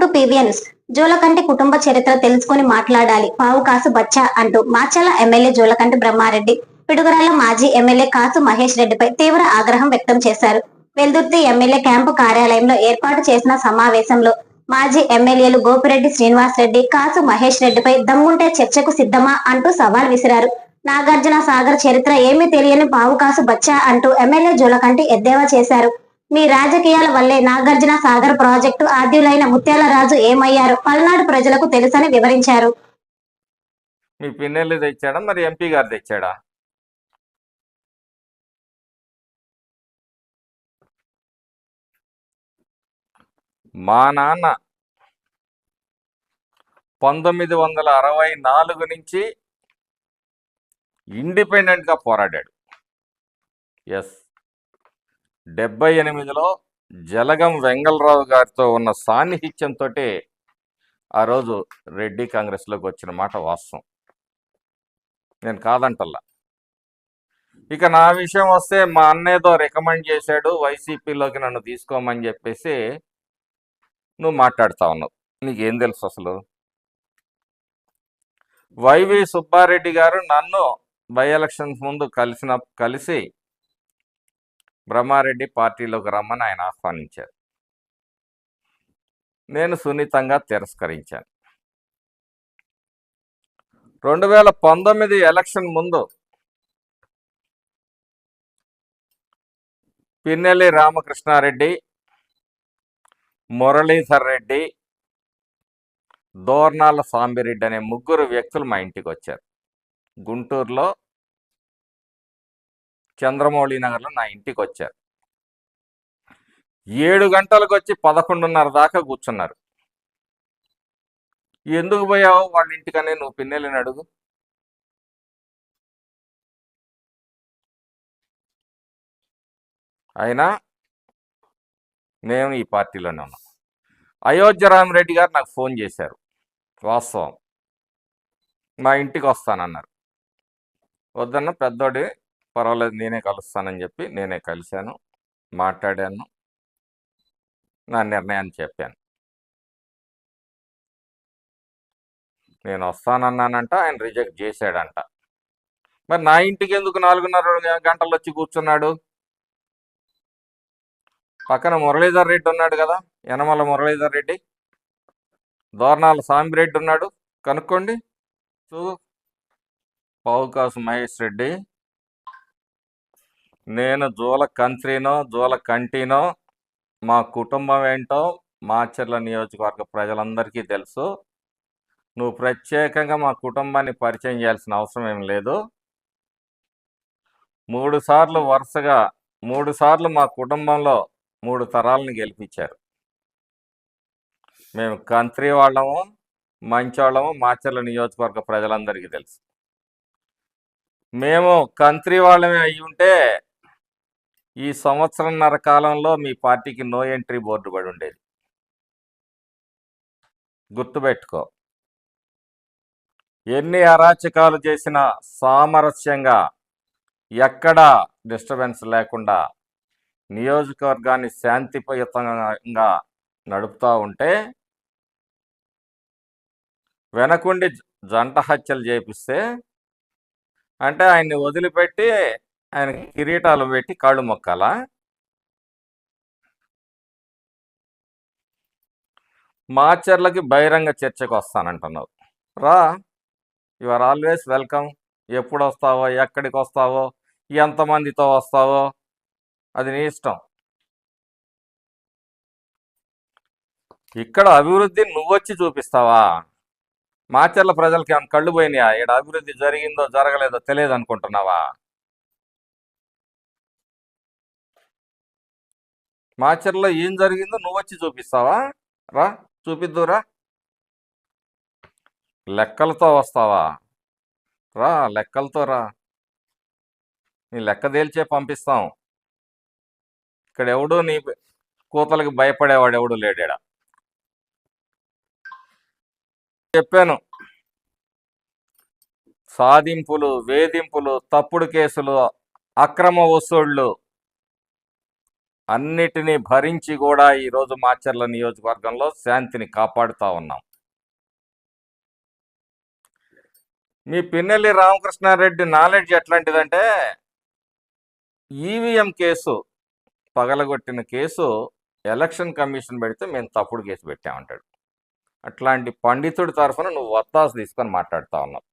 To PVNS Jolakanti కుటుంబ చరిత్ర తెలుసుకుని మాట్లాడాలి. పావు కాసు బచ్చా అంటూ మాచల ఎమ్మెల్యే జోలకంటి బ్రహ్మారెడ్డి పిడుగురాల మాజీ ఎమ్మెల్యే కాసు మహేష్ రెడ్డిపై తీవ్ర ఆగ్రహం వ్యక్తం చేశారు. వెల్దుర్తి ఎమ్మెల్యే క్యాంపు కార్యాలయంలో ఏర్పాటు చేసిన సమావేశంలో మాజీ ఎమ్మెల్యేలు గోపిరెడ్డి శ్రీనివాస్ రెడ్డి కాసు మహేష్ రెడ్డిపై దమ్ముంటే చర్చకు సిద్ధమా అంటూ సవాల్ విసిరారు. నాగార్జున సాగర్ చరిత్ర ఏమీ తెలియని పావు కాసు బచ్చా అంటూ ఎమ్మెల్యే జోలకంటి ఎద్దేవా చేశారు. మీ రాజకీయాల వల్లే నాగార్జున సాగర్ ప్రాజెక్టు ఆద్యులైన ముత్యాల రాజు ఏమయ్యారు? పల్నాడు ప్రజలకు తెలుసని వివరించారు. మీ పిన్నెల్లి తెచ్చాడా? మరి ఎంపీ గారు తెచ్చాడా? మా నాన్న పంతొమ్మిది వందల అరవై నాలుగు నుంచి ఇండిపెండెంట్గా పోరాడాడు. ఎస్. డెబ్బై ఎనిమిదిలో జలగం వెంగళరావు గారితో ఉన్న సాన్నిహిత్యంతో ఆ రోజు రెడ్డి కాంగ్రెస్లోకి వచ్చిన మాట వాస్తవం. నేను కాదంటల్లా. ఇక నా విషయం వస్తే మా అన్నేదో రికమెండ్ చేశాడు వైసీపీలోకి నన్ను తీసుకోమని చెప్పేసి నువ్వు మాట్లాడుతా ఉన్నావు. నీకేం తెలుసు అసలు? వైవి సుబ్బారెడ్డి గారు నన్ను బై ఎలక్షన్స్ ముందు కలిసిన కలిసి బ్రహ్మారెడ్డి పార్టీలోకి రమ్మని ఆయన ఆహ్వానించారు. నేను సున్నితంగా తిరస్కరించాను. రెండు వేల పంతొమ్మిది ఎలక్షన్ ముందు పిన్నెల్లి రామకృష్ణారెడ్డి మురళీధర్ రెడ్డి దోర్నాల సాంబిరెడ్డి అనే ముగ్గురు వ్యక్తులు మా ఇంటికి వచ్చారు. గుంటూరులో చంద్రమౌళి నగర్లో నా ఇంటికి వచ్చారు ఏడు గంటలకు వచ్చి పదకొండున్నర దాకా కూర్చున్నారు. ఎందుకు పోయావు? వాళ్ళ ఇంటికనే నువ్వు పిన్నెలని అడుగు. అయినా మేము ఈ పార్టీలోనే ఉన్నాం. అయోధ్య రామరెడ్డి గారు నాకు ఫోన్ చేశారు. వాస్తవం. మా ఇంటికి వస్తానన్నారు వద్దన్న పెద్దోడి పర్వాలేదు నేనే కలుస్తానని చెప్పి నేనే కలిశాను మాట్లాడాను నా నిర్ణయాన్ని చెప్పాను. నేను వస్తానన్నానంట ఆయన రిజెక్ట్ చేశాడంట. మరి నా ఇంటికి ఎందుకు నాలుగున్నర గంటలు వచ్చి కూర్చున్నాడు? పక్కన మురళీధర్ రెడ్డి ఉన్నాడు కదా యనమల మురళీధర్ రెడ్డి. దోర్నాల సాంబిరెడ్డి ఉన్నాడు కనుక్కోండి. చూ పావుకాసు మహేష్ రెడ్డి. నేను జూల కంత్రినో జూల కంటినో మా కుటుంబం ఏంటో మాచర్ల నియోజకవర్గ ప్రజలందరికీ తెలుసు. నువ్వు ప్రత్యేకంగా మా కుటుంబాన్ని పరిచయం చేయాల్సిన అవసరం ఏం లేదు. మూడు సార్లు వరుసగా మూడు సార్లు మా కుటుంబంలో మూడు తరాలను గెలిపించారు. మేము కంత్రి వాళ్ళము మంచోళ్ళము మాచర్ల నియోజకవర్గ ప్రజలందరికీ తెలుసు. మేము కంత్రి వాళ్ళమే అయి ఉంటే ఈ సంవత్సరంన్నర కాలంలో మీ పార్టీకి నో ఎంట్రీ బోర్డు పడి ఉండేది. గుర్తుపెట్టుకో. ఎన్ని అరాచకాలు చేసినా సామరస్యంగా ఎక్కడా డిస్టర్బెన్స్ లేకుండా నియోజకవర్గాన్ని శాంతియుతంగా నడుపుతూ ఉంటే వెనకుండి జంట హత్యలు చేపిస్తే అంటే ఆయన్ని వదిలిపెట్టి ఆయన కిరీటాలు పెట్టి కాళ్ళు మొక్కాలా? మాచర్లకి బహిరంగ చర్చకు వస్తానంటున్నావు. రా యు ఆర్ ఆల్వేస్ వెల్కమ్. ఎప్పుడు వస్తావో ఎక్కడికి వస్తావో ఎంతమందితో వస్తావో అది నీ ఇష్టం. ఇక్కడ అభివృద్ధి నువ్వొచ్చి చూపిస్తావా? మాచర్ల ప్రజలకి కళ్ళు పోయినాయా? ఇక్కడ అభివృద్ధి జరిగిందో జరగలేదో తెలియదు అనుకుంటున్నావా మాచర్లో ఏం జరిగిందో నువ్వు వచ్చి చూపిస్తావా? రా చూపిద్దురా లెక్కలతో వస్తావా? రా లెక్కలతో రా. నీ లెక్క తేల్చే పంపిస్తాం. ఇక్కడ ఎవడు నీ కూతలకి భయపడేవాడు ఎవడు లేడా చెప్పాను. సాధింపులు వేధింపులు తప్పుడు కేసులు అక్రమ వసూళ్ళు. అన్నిటినీ భరించి కూడా ఈరోజు మాచర్ల నియోజకవర్గంలో శాంతిని కాపాడుతూ ఉన్నాం. మీ పిన్నెల్లి రామకృష్ణారెడ్డి నాలెడ్జ్ ఎట్లాంటిదంటే ఈవీఎం కేసు పగలగొట్టిన కేసు ఎలక్షన్ కమిషన్ పెడితే మేము తప్పుడు కేసు పెట్టామంటాడు. అట్లాంటి పండితుడి తరఫున నువ్వు వత్తాసు తీసుకొని మాట్లాడుతా ఉన్నావు.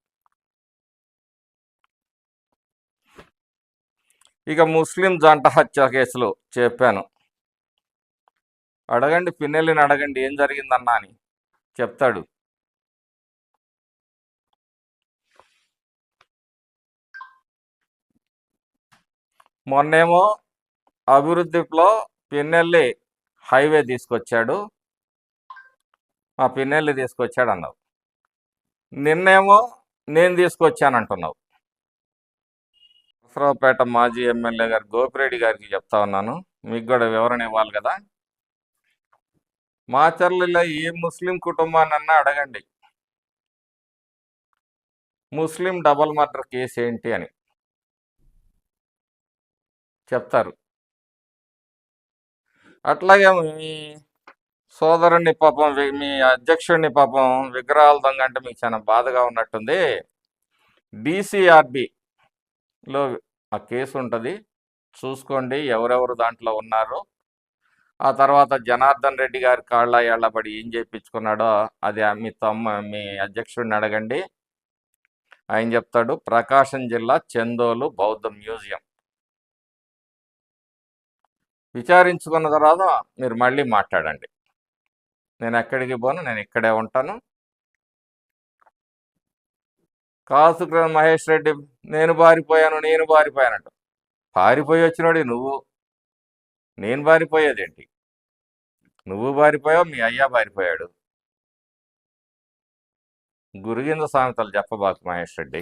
ఇక ముస్లిం జంట హత్య కేసులో చెప్పాను. అడగండి పిన్నెల్లిని అడగండి ఏం జరిగిందన్నా అని చెప్తాడు. మొన్నేమో అభివృద్ధిలో పిన్నెల్లి హైవే తీసుకొచ్చాడు. మా పిన్నెల్లి తీసుకొచ్చాడు అన్నావు నిన్నేమో నేను తీసుకొచ్చానంటున్నావు. నరసరావుపేట మాజీ ఎమ్మెల్యే గారు గోపిరెడ్డి గారికి చెప్తా ఉన్నాను. మీకు కూడా వివరణ ఇవ్వాలి కదా? మాచర్లలో ఏ ముస్లిం కుటుంబాన్నన్నా అడగండి. ముస్లిం డబల్ మర్డర్ కేసు ఏంటి అని. చెప్తారు. అట్లాగే మీ సోదరుణ్ణి పాపం మీ అధ్యక్షుడిని పాపం విగ్రహాల దొంగ అంటే మీకు చాలా బాధగా ఉన్నట్టుంది. లో ఆ కేసు ఉంటుంది. చూసుకోండి ఎవరెవరు దాంట్లో ఉన్నారు. ఆ తర్వాత జనార్దన్ రెడ్డి గారి కాళ్ళ ఏళ్ళబడి ఏం చేయించుకున్నాడో అది మీ తమ్మ మీ అధ్యక్షుడిని అడగండి. ఆయన చెప్తాడు ప్రకాశం జిల్లా చందోలు బౌద్ధ మ్యూజియం. విచారించుకున్న తర్వాత మీరు మళ్ళీ మాట్లాడండి. నేను ఎక్కడికి పోను నేను ఇక్కడే ఉంటాను. కాసుకృ మహేష్ రెడ్డి నేను బారిపోయాను నేను పారిపోయానంట. పారిపోయి వచ్చినోడి నువ్వు. నేను బారిపోయేదేంటి నువ్వు బారిపోయావు మీ అయ్యా బారిపోయాడు గురిగింద సామెతలు చెప్పబాకు మహేష్ రెడ్డి.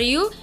మరియు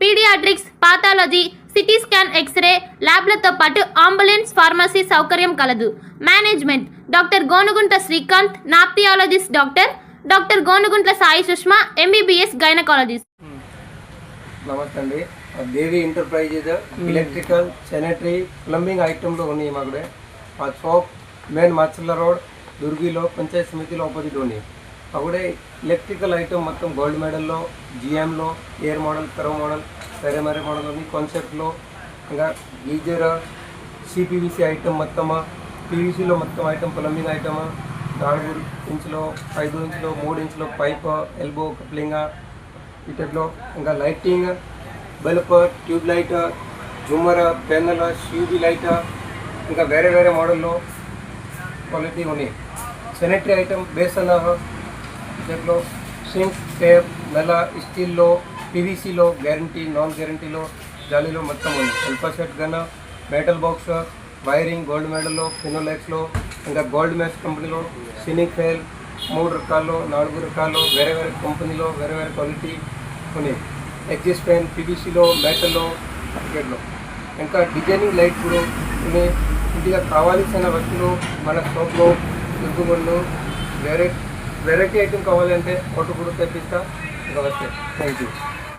paediatrics pathology CT scan x ray ల్యాబ్లతో పాటు అంబులెన్స్ ఫార్మసీ సౌకర్యం కలదు. Management doctor Gonugunta Srikanth nephrologist doctor doctor Gonuguntla Sai Sushma MBBS gynaecologist. నమస్తే అండి. Devi enterprises electrical sanitary plumbing ఐటెంలో ఉన్నాయి మా కూడా. మా షాప్ మెయిన్ మాచర్ల రోడ్ దుర్గిలో పంచాయత్ సమితిలో ఆపోజిట్ ఉన్నాయి. అప్పుడే ఎలక్ట్రికల్ ఐటమ్ మొత్తం గోల్డ్ మెడల్లో జిఎంలో ఎయిర్ మోడల్ కరో మోడల్ వేరే వేరే మోడల్ ఉంది కాన్సెప్ట్లో ఇంకా గీజర్ సిపివిసి ఐటమ్ మొత్తమా పీవీసీలో మొత్తం ఐటమ్ ప్లంబింగ్ ఐటమ్ నాలుగు ఇంచులో ఐదు ఇంచులో మూడు ఇంచులో పైప్ ఎల్బో కప్లింగ్ వీటిలో ఇంకా లైటింగ్ బల్బ్ ట్యూబ్ లైట్ జుమ్మర్ పెన్నల షూబీ లైట్ ఇంకా వేరే వేరే మోడల్లో క్వాలిటీ ఉన్నాయి. సెనిటరీ ఐటమ్ బేసన్ దీంట్లో సింక్ టేప్ నెల స్టీల్లో పీవీసీలో గ్యారంటీ నాన్ గ్యారంటీలో జాలీలో మొత్తం ఉంది. అల్పాసెట్ gun metal box wiring gold మెడల్లో ఫినోలెక్స్లో ఇంకా గోల్డ్ మ్యాచ్ కంపెనీలో సినిక్ ఫెయిల్ మూడు రకాల్లో నాలుగు రకాల్లో వేరే వేరే కంపెనీలో వేరే వేరే క్వాలిటీ ఉన్నాయి. ఎగ్జిస్ పెన్ పీవీసీలో మెటల్లో క్రికెట్లో ఇంకా డిజైనింగ్ లైట్ కూడా ఉన్నాయి. ఇంటిగా కావాల్సిన వస్తువులు మన షాప్లో దుర్గుమళ్ళు వేరే వెరైటీ ఐటమ్ కావాలంటే ఫోటో కూడా తెప్పిస్తా. ఇంకా థ్యాంక్ యూ